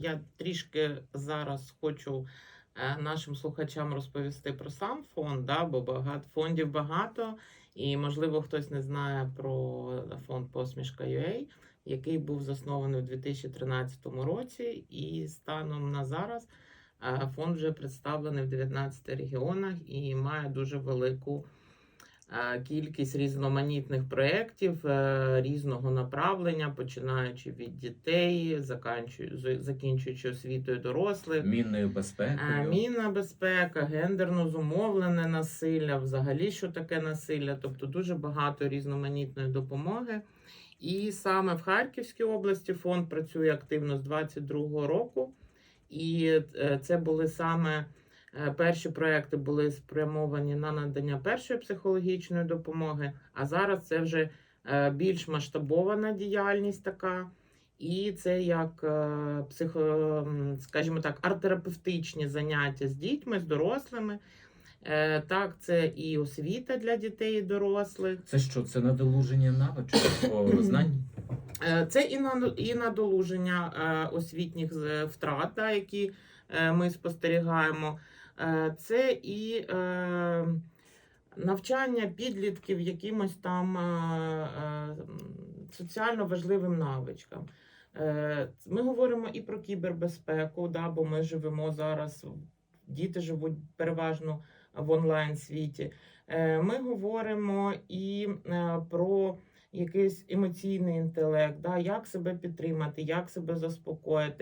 Я трішки зараз хочу е, нашим слухачам розповісти про сам фонд, да, бо багато фондів багато, і можливо хтось не знає про фонд Посмішка UA, який був заснований у 2013 році, і станом на зараз е, фонд вже представлений в 19 регіонах і має дуже велику кількість різноманітних проєктів е, різного направлення, починаючи від дітей, закінчуючи освітою дорослих. Мінною Е, безпекою. Мінна безпека, гендерно зумовлене насилля, взагалі що таке насилля, тобто дуже багато різноманітної допомоги. І саме в Харківській області фонд працює активно з 22-го року. І е, це були саме е, перші проекти були спрямовані на надання першої психологічної допомоги, а зараз це вже е, більш масштабована діяльність така. І це як е, психо, скажімо так, арт-терапевтичні заняття з дітьми, з дорослими. Е, Так, це і освіта для дітей і дорослих. Це що? Це надолуження навичок знань? Е, Це і на і надолуження е, освітніх втрат, да, які е, ми спостерігаємо. Це і навчання підлітків якимось там соціально важливим навичкам. Ми говоримо і про кібербезпеку, да, бо ми живемо зараз, діти живуть переважно в онлайн світі. Ми говоримо і про якийсь емоційний інтелект, да, як себе підтримати, як себе заспокоїти.